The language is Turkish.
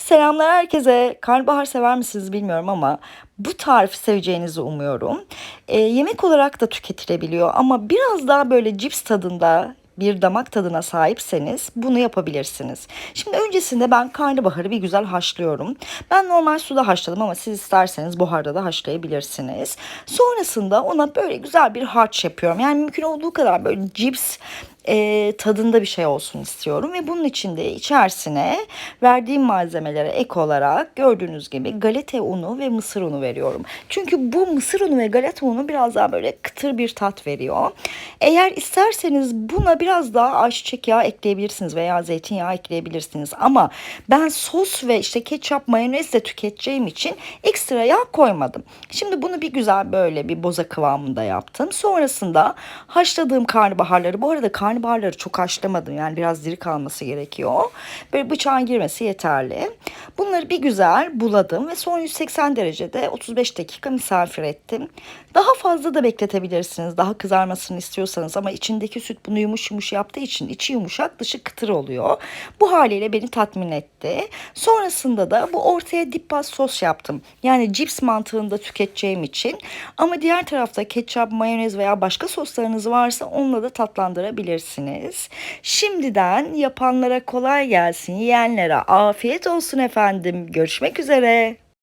Selamlar herkese. Karnabahar sever misiniz bilmiyorum ama bu tarifi seveceğinizi umuyorum. Ee, yemek olarak da tüketilebiliyor ama biraz daha böyle cips tadında bir damak tadına sahipseniz bunu yapabilirsiniz. Şimdi öncesinde ben karnabaharı bir güzel haşlıyorum. Ben normal suda haşladım ama siz isterseniz buharda da haşlayabilirsiniz. Sonrasında ona böyle güzel bir harç yapıyorum. Yani mümkün olduğu kadar böyle cips e, tadında bir şey olsun istiyorum ve bunun için de içerisine verdiğim malzemelere ek olarak gördüğünüz gibi galeta unu ve mısır unu veriyorum. Çünkü bu mısır unu ve galeta unu biraz daha böyle kıtır bir tat veriyor. Eğer isterseniz buna biraz daha ayçiçek yağı ekleyebilirsiniz veya zeytinyağı ekleyebilirsiniz ama ben sos ve işte ketçap mayonez de tüketeceğim için ekstra yağ koymadım. Şimdi bunu bir güzel böyle bir boza kıvamında yaptım. Sonrasında haşladığım karnabaharları bu arada karnabaharları çok haşlamadım. Yani biraz diri kalması gerekiyor. Böyle bıçağın girmesi yeterli. Bunları bir güzel buladım ve son 180 derecede 35 dakika misafir ettim. Daha fazla da bekletebilirsiniz. Daha kızarmasını istiyorsanız ama içindeki süt bunu yumuş yumuş yaptığı için içi yumuşak dışı kıtır oluyor. Bu haliyle beni tatmin etti. Sonrasında da bu ortaya dip pas sos yaptım. Yani cips mantığında tüketeceğim için. Ama diğer tarafta ketçap, mayonez veya başka soslarınız varsa onunla da tatlandırabilirsiniz. Şimdiden yapanlara kolay gelsin, yiyenlere afiyet olsun efendim. Görüşmek üzere.